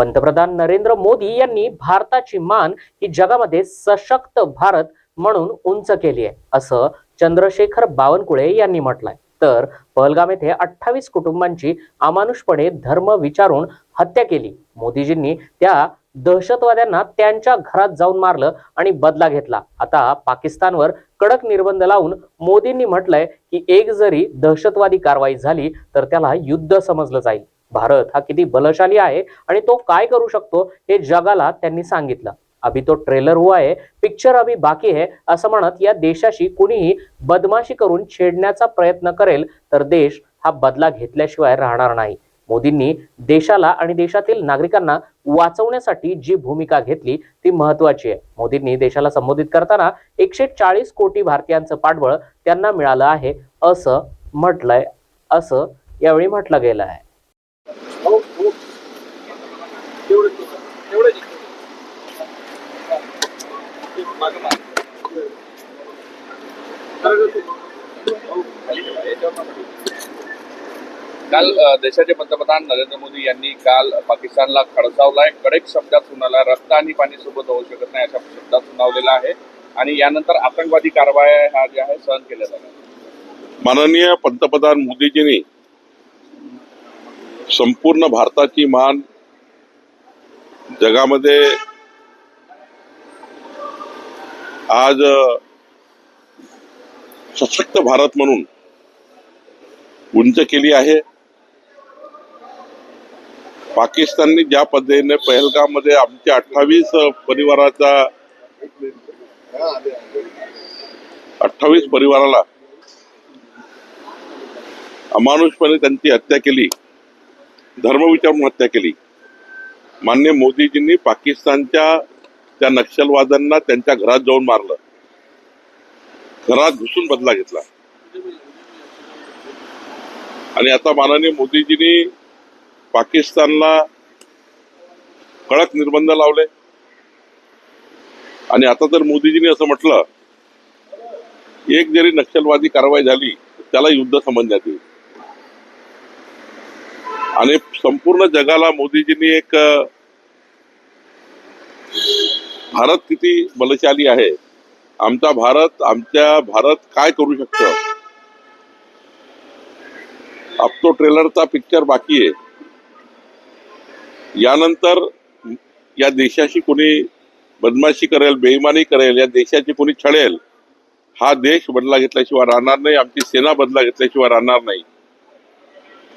पंतप्रधान नरेंद्र मोदी यांनी भारताची मान ही जगामध्ये सशक्त भारत म्हणून उंच केली आहे असं चंद्रशेखर बावनकुळे यांनी म्हटलंय. तर पहलगाम येथे अठ्ठावीस कुटुंबांची अमानुषपणे धर्म विचारून हत्या केली. मोदीजींनी त्या दहशतवाद्यांना त्यांच्या घरात जाऊन मारलं आणि बदला घेतला. आता पाकिस्तानवर कडक निर्बंध लावून मोदींनी म्हटलंय की एक जरी दहशतवादी कारवाई झाली तर त्याला युद्ध समजलं जाईल. भारत हा किती बलशाली आहे आणि तो काय करू शकतो हे जगाला त्यांनी सांगितलं. अभि तो ट्रेलर हुआ है पिक्चर अभि बाकी है असं म्हणत या देशाशी कुणीही बदमाशी करून छेडण्याचा प्रयत्न करेल तर देश हा बदला घेतल्याशिवाय राहणार नाही. मोदींनी देशाला आणि देशातील नागरिकांना वाचवण्यासाठी जी भूमिका घेतली ती महत्वाची आहे. मोदींनी देशाला संबोधित करताना एकशे चाळीस कोटी भारतीयांचं पाठबळ त्यांना मिळालं आहे असं म्हटलंय असं यावेळी म्हटलं गेलं आहे. काल देशाचे पंतप्रधान नरेंद्र मोदी यांनी काल पाकिस्तानला खडसावलाय. कडक शब्दात सुनावला रक्त आणि पाणी सोबत होऊ शकत नाही अशा शब्दात सुनावलेला आहे. आणि यानंतर आतंकवादी कारवाया ह्या ज्या आहे सहन केल्या जाणार माननीय पंतप्रधान मोदीजींनी संपूर्ण भारताची मान जगामध्ये आज सशक्त भारत म्हणून उंच केली आहे. पाकिस्तानने ज्या पद्धतीने पहलगाममध्ये आमच्या अठ्ठावीस परिवाराचा अठ्ठावीस परिवाराला अमानुषपणे त्यांची हत्या केली धर्म विचारून हत्या केली. मान्य मोदीजींनी पाकिस्तानच्या त्या नक्षलवाद्यांना त्यांच्या घरात जाऊन मारलं. घरात घुसून बदला घेतला. आणि आता माननीय मोदीजींनी पाकिस्तानला कडक निर्बंध लावले. आणि आता तर मोदीजींनी असं म्हटलं एक जरी नक्षलवादी कारवाई झाली त्याला युद्ध समजण्यात येईल. आणि संपूर्ण जगाला मोदीजींनी एक भारत किती बलशाली आहे आमचा भारत आमच्या भारत काय करू शकतो? अब तो ट्रेलरचा पिक्चर बाकी आहे. यानंतर या देशाशी कोणी बदमाशी करेल बेईमानी करेल या देशाची कोणी छळेल हा देश बदला घेतल्याशिवाय राहणार नाही आमची सेना बदला घेतल्याशिवाय राहणार नाही.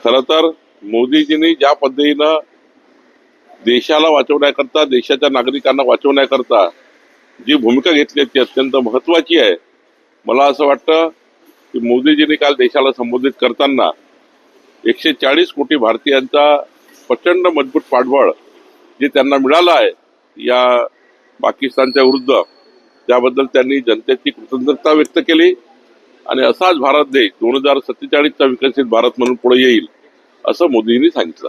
खर तर मोदीजींनी ज्या पद्धतीनं देशाला वाचवण्याकरता देशाच्या नागरिकांना वाचवण्याकरता जी भूमिका घेतली आहे ती अत्यंत महत्वाची आहे. मला असं वाटतं की मोदीजींनी काल देशाला संबोधित करताना एकशे चाळीस कोटी भारतीयांचा प्रचंड मजबूत पाठबळ जे त्यांना मिळालं आहे या पाकिस्तानच्या विरुद्ध त्याबद्दल त्यांनी जनतेची कृतज्ञता व्यक्त केली आणि असाच भारत देश दोन हजार सत्तेचाळीसचा विकसित भारत म्हणून पुढे येईल असं मोदींनी सांगितलं.